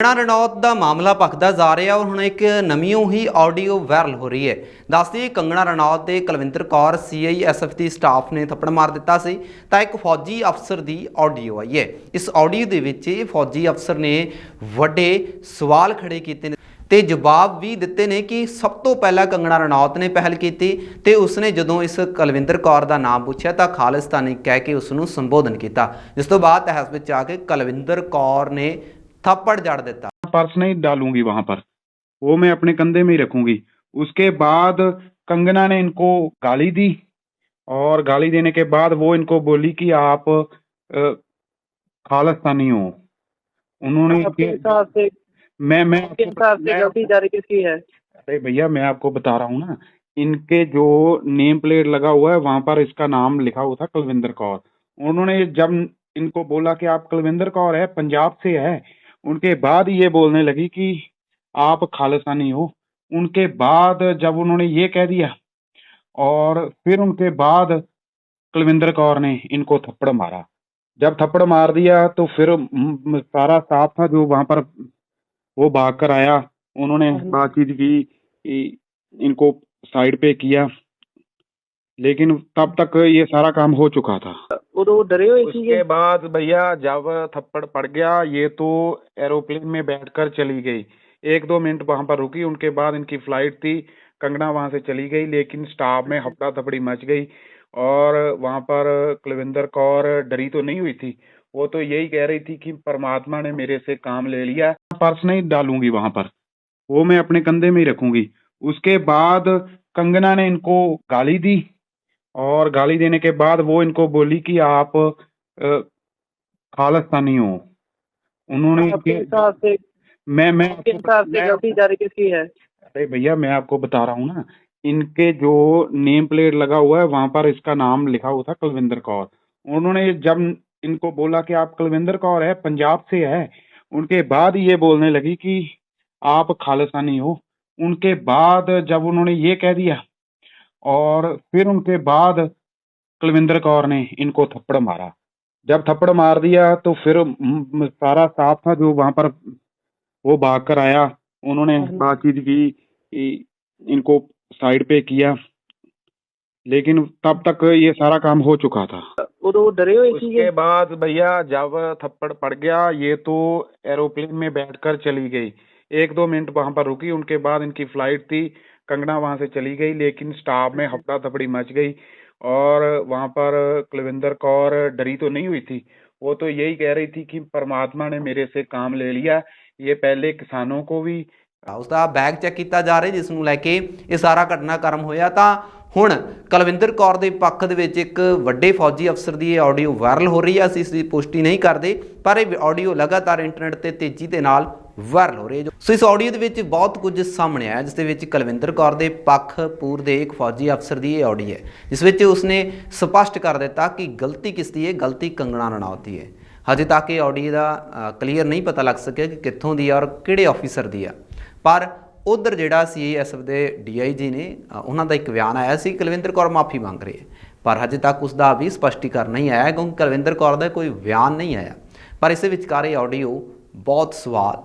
ਕੰਗਣਾ ਰਣੌਤ ਦਾ ਮਾਮਲਾ ਭਖਦਾ ਜਾ ਰਿਹਾ ਔਰ ਹੁਣ ਇੱਕ ਨਵੀਂ ਹੀ ਆਡੀਓ ਵਾਇਰਲ ਹੋ ਰਹੀ ਹੈ। ਦੱਸਦੀ ਕੰਗਣਾ ਰਣੌਤ ਦੇ ਕੁਲਵਿੰਦਰ ਕੌਰ ਸੀਆਈਐਸਐਫ ਦੀ ਸਟਾਫ ਨੇ ਥੱਪੜ ਮਾਰ ਦਿੱਤਾ ਸੀ, ਤਾਂ ਇੱਕ ਫੌਜੀ ਅਫਸਰ ਦੀ ਆਡੀਓ ਆਈ ਹੈ। ਇਸ ਆਡੀਓ ਦੇ ਵਿੱਚ ਇਹ ਫੌਜੀ ਅਫਸਰ ਨੇ ਵੱਡੇ ਸਵਾਲ ਖੜੇ ਕੀਤੇ ਨੇ ਤੇ ਜਵਾਬ ਵੀ ਦਿੱਤੇ ਨੇ ਕਿ ਸਭ ਤੋਂ ਪਹਿਲਾਂ ਕੰਗਣਾ ਰਣੌਤ ਨੇ ਪਹਿਲ ਕੀਤੀ ਤੇ ਉਸਨੇ ਜਦੋਂ ਇਸ ਕੁਲਵਿੰਦਰ ਕੌਰ ਦਾ ਨਾਮ ਪੁੱਛਿਆ ਤਾਂ ਖਾਲਿਸਤਾਨੀ ਕਹਿ ਕੇ ਉਸ ਨੂੰ ਸੰਬੋਧਨ ਕੀਤਾ। ਜਿਸ ਤੋਂ ਬਾਅਦ ਤਹਿਸ ਵਿੱਚ ਆ ਕੇ ਕੁਲਵਿੰਦਰ ਕੌਰ ਨੇ थप्पड़ जड़ देता। हाँ, पर्स नहीं डालूँगी वहाँ पर। वो मैं अपने कंधे में ही रखूँगी। उसके बाद कंगना ने इनको गाली दी और गाली देने के बाद वो इनको बोली कि आप खालस्तानी हो। उन्होंने मैं मैं किसकी है? अरे भैया मैं आपको बता रहा हूँ ना इनके जो नेम प्लेट लगा हुआ है वहाँ पर इसका नाम लिखा हुआ था कुलविंदर कौर। उन्होंने जब इनको बोला कि आप कुलविंदर कौर है पंजाब से है उनके बाद ये बोलने लगी कि आप खालिस्तानी हो। उनके बाद जब उन्होंने ये कह दिया और फिर उनके बाद कुलविंदर कौर ने इनको थप्पड़ मारा। जब थप्पड़ मार दिया तो फिर सारा स्टाफ था जो वहाँ पर वो भाग कर आया। उन्होंने हम्म। बातचीत की इनको साइड पे किया। लेकिन तब तक ये सारा काम हो चुका था। तो वो डरे हुए उसके बाद भैया जब थप्पड़ पड़ गया, ये तो एरोप्लेन में बैठकर चली गई। एक दो मिनट वहाँ पर रुकी, उनके बाद इनकी फ़्लाइट थी, कंगना वहाँ से चली गई, लेकिन स्टाफ में हफ़्ता थपड़ी मच गई और वहाँ पर कुलविंदर कौर डरी तो नहीं हुई थी। वो तो यही कह रही थी कि परमात्मा ने मेरे से काम ले लिया, पर्स नहीं डालूँगी वहाँ पर, वो मैं अपने कंधे में ही रखूँगी। उसके बाद कंगना ने इनको गाली दी और गाली देने के बाद वो इनको बोली कि आप खालिस्तानी हो। उन्होंने मैं मैं आपके मैं- गलती जारी किसकी है? अरे भैया मैं आपको बता रहा हूँ ना इनके जो नेम प्लेट लगा हुआ है वहाँ पर इसका नाम लिखा हुआ था कुलविंदर कौर। उन्होंने जब इनको बोला कि आप कुलविंदर कौर है पंजाब से है उनके बाद ये बोलने लगी कि आप खालिस्तानी हो। उनके बाद जब उन्होंने ये कह दिया और फिर उनके बाद कुलविंदर कौर ने इनको थप्पड़ मारा। जब थप्पड़ मार दिया तो फिर सारा स्टाफ था जो वहाँ पर वो भाग कर आया। उन्होंने। बातचीत की इनको साइड पे किया। लेकिन तब तक ये सारा काम हो चुका था। वो तो डरे हुए उसके बाद भैया जब थप्पड़ पड़ गया ये तो एरोप्लेन में बैठकर चली गई। एक दो मिनट वहाँ पर रुकी उनके बाद इनकी फ़्लाइट थी। कंगना वहां से चली गई लेकिन स्टाफ में हफ्ता थपड़ी मच गई और वहां पर कुलविंदर कौर डरी तो नहीं हुई थी वो तो यही कह रही थी कि परमात्मा ने मेरे से काम ले लिया ये पहले किसानों को भी ਉਸ ਦਾ ਬੈਗ ਚੈੱਕ ਕੀਤਾ ਜਾ ਰਿਹਾ ਜਿਸ ਨੂੰ ਲੈ ਕੇ ਇਹ ਸਾਰਾ ਘਟਨਾਕ੍ਰਮ ਹੋਇਆ ਤਾਂ ਹੁਣ ਕੁਲਵਿੰਦਰ ਕੌਰ ਦੇ ਪੱਖ ਦੇ ਵਿੱਚ ਇੱਕ ਵੱਡੇ ਫੌਜੀ ਅਫਸਰ ਦੀ ਇਹ ਆਡੀਓ ਵਾਇਰਲ ਹੋ ਰਹੀ ਹੈ ਅਸੀਂ ਇਸ ਦੀ ਪੁਸ਼ਟੀ ਨਹੀਂ ਕਰਦੇ ਪਰ ਇਹ ਆਡੀਓ ਲਗਾਤਾਰ ਇੰਟਰਨੈਟ ਤੇ ਤੇਜ਼ੀ ਦੇ ਨਾਲ ਵਾਇਰਲ ਹੋ ਰਹੀ ਹੈ ਸੋ ਇਸ ਆਡੀਓ ਦੇ ਵਿੱਚ ਬਹੁਤ ਕੁਝ ਸਾਹਮਣੇ ਆਇਆ, ਜਿਸ ਦੇ ਵਿੱਚ ਕੁਲਵਿੰਦਰ ਕੌਰ ਦੇ ਪੱਖਪੂਰ ਦੇ ਇੱਕ ਫੌਜੀ ਅਫਸਰ ਦੀ ਇਹ ਆਡੀਓ ਹੈ, ਜਿਸ ਵਿੱਚ ਉਸਨੇ ਸਪਸ਼ਟ ਕਰ ਦਿੱਤਾ ਕਿ ਗਲਤੀ ਕਿਸ ਦੀ ਹੈ, ਗਲਤੀ ਕੰਗਣਾ ਰਣੌਤ ਦੀ ਹੈ। ਹਜੇ ਤੱਕ ਇਹ ਆਡੀਓ ਦਾ ਕਲੀਅਰ ਨਹੀਂ ਪਤਾ ਲੱਗ ਸਕਿਆ ਕਿ ਕਿੱਥੋਂ ਦੀ ਆ ਔਰ ਕਿਹੜੇ ਆਫੀਸਰ ਦੀ ਆ ਪਰ ਉਧਰ ਜਿਹੜਾ ਸੀਐਸਐਫ ਦੇ ਡੀਆਈਜੀ ਨੇ ਉਹਨਾਂ ਦਾ ਇੱਕ ਬਿਆਨ ਆਇਆ ਸੀ, ਕੁਲਵਿੰਦਰ ਕੌਰ ਮਾਫੀ ਮੰਗ ਰਹੀ ਹੈ। ਪਰ ਹਜੇ ਤੱਕ ਉਸ ਦਾ ਵੀ ਸਪਸ਼ਟੀਕਰਨ ਨਹੀਂ ਆਇਆ, ਕਿਉਂਕਿ ਕੁਲਵਿੰਦਰ ਕੌਰ ਦਾ ਕੋਈ ਬਿਆਨ ਨਹੀਂ ਆਇਆ। ਪਰ ਇਸੇ ਵਿਚਕਾਰ ਇਹ ਆਡੀਓ ਬਹੁਤ ਸਵਾਲ